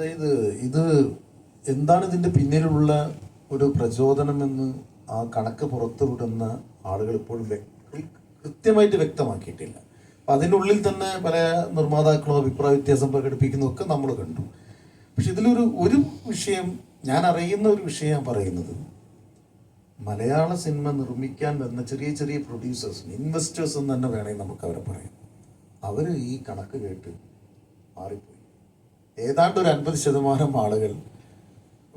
അതായത് ഇത് എന്താണ് ഇതിന്റെ പിന്നിലുള്ള ഒരു പ്രചോദനമെന്ന് ആ കണക്ക് പുറത്തുവിടുന്ന ആളുകൾ ഇപ്പോഴും കൃത്യമായിട്ട് വ്യക്തമാക്കിയിട്ടില്ല. അപ്പൊ അതിനുള്ളിൽ തന്നെ പല നിർമ്മാതാക്കളും അഭിപ്രായ വ്യത്യാസം പ്രകടിപ്പിക്കുന്നതൊക്കെ നമ്മൾ കണ്ടു. പക്ഷെ ഇതിലൊരു ഒരു വിഷയം ഞാൻ അറിയുന്ന ഒരു വിഷയം പറയുന്നത്. മലയാള സിനിമ നിർമ്മിക്കാൻ വന്ന ചെറിയ ചെറിയ പ്രൊഡ്യൂസേഴ്സ് ഇൻവെസ്റ്റേഴ്സ് എന്ന് തന്നെ വേണമെങ്കിൽ നമുക്ക് അവരെ പറയാം. അവർ ഈ കണക്ക് കേട്ട് മാറിപ്പോയി. ഏതാണ്ട് ഒരു അൻപത് ശതമാനം ആളുകൾ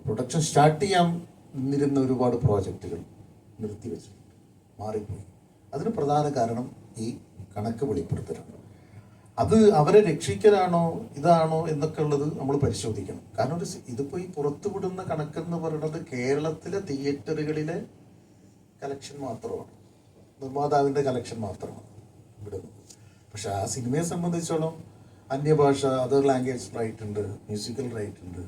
പ്രൊഡക്ഷൻ സ്റ്റാർട്ട് ചെയ്യാൻ നിന്നിരുന്ന ഒരുപാട് പ്രോജക്റ്റുകൾ നിർത്തിവെച്ചിട്ടുണ്ട് മാറിപ്പോയി. അതിന് പ്രധാന കാരണം ഈ കണക്ക് വെളിപ്പെടുത്തലാണ്. അത് അവരെ രക്ഷിക്കലാണോ ഇതാണോ എന്നൊക്കെ ഉള്ളത് നമ്മൾ പരിശോധിക്കണം. കാരണം ഒരു ഇതിപ്പോൾ ഇതിപ്പോ ഈ പുറത്തുവിടുന്ന കണക്കെന്ന് പറയുന്നത് കേരളത്തിലെ തിയേറ്ററുകളിലെ കലക്ഷൻ മാത്രമാണ്. നിർമ്മാതാവിന്റെ കലക്ഷൻ മാത്രമാണ് വിടുന്നത് പക്ഷെ ആ സിനിമയെ സംബന്ധിച്ചോളം അന്യഭാഷ അതർ ലാംഗ്വേജ് റൈറ്റ് ഉണ്ട് മ്യൂസിക്കൽ റൈറ്റ് ഉണ്ട്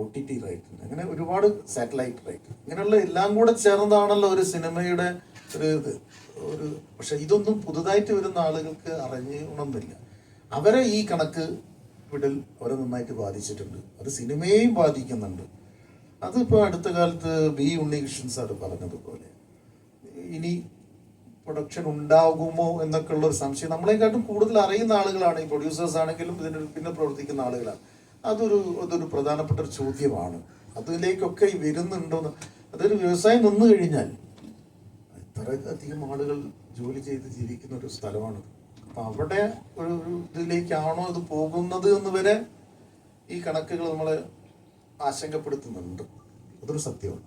ഒ ടി ടി റൈറ്റ് ഉണ്ട് അങ്ങനെ ഒരുപാട് സാറ്റലൈറ്റ് റൈറ്റ് ഇങ്ങനെയുള്ള എല്ലാം കൂടെ ചേർന്നതാണല്ലോ ഒരു സിനിമയുടെ ഒരു ഇത്. ഒരു പക്ഷെ ഇതൊന്നും പുതുതായിട്ട് വരുന്ന ആളുകൾക്ക് അറിയണമെന്നില്ല അവരെ ഈ കണക്ക് വിടൽ അവരെ നന്നായിട്ട് ബാധിച്ചിട്ടുണ്ട്. അത് സിനിമയെയും ബാധിക്കുന്നുണ്ട്. അതിപ്പോൾ അടുത്ത കാലത്ത് ബി ഉണ്ണികൃഷ്ണൻ സാർ പറഞ്ഞതുപോലെ. ഇനി പ്രൊഡക്ഷൻ ഉണ്ടാകുമോ എന്നൊക്കെ ഉള്ള ഒരു സംശയം. നമ്മളെക്കാട്ടും കൂടുതൽ അറിയുന്ന ആളുകളാണ് ഈ പ്രൊഡ്യൂസേഴ്സ് ആണെങ്കിലും ഇതിന് പിന്നെ പ്രവർത്തിക്കുന്ന ആളുകളാണ്. അതൊരു അതൊരു പ്രധാനപ്പെട്ട ഒരു ചോദ്യമാണ്. അതിലേക്കൊക്കെ വരുന്നുണ്ടോന്ന്. അതൊരു വ്യവസായം നിന്നു കഴിഞ്ഞാൽ ഇത്ര അധികം ആളുകൾ ജോലി ചെയ്ത് ജീവിക്കുന്ന ഒരു സ്ഥലമാണ്. അപ്പൊ അവിടെ ഒരു ഇതിലേക്കാണോ ഇത് പോകുന്നത് എന്ന് വരെ ഈ കണക്കുകൾ നമ്മളെ ആശങ്കപ്പെടുത്തുന്നുണ്ട്. അതൊരു സത്യമാണ്.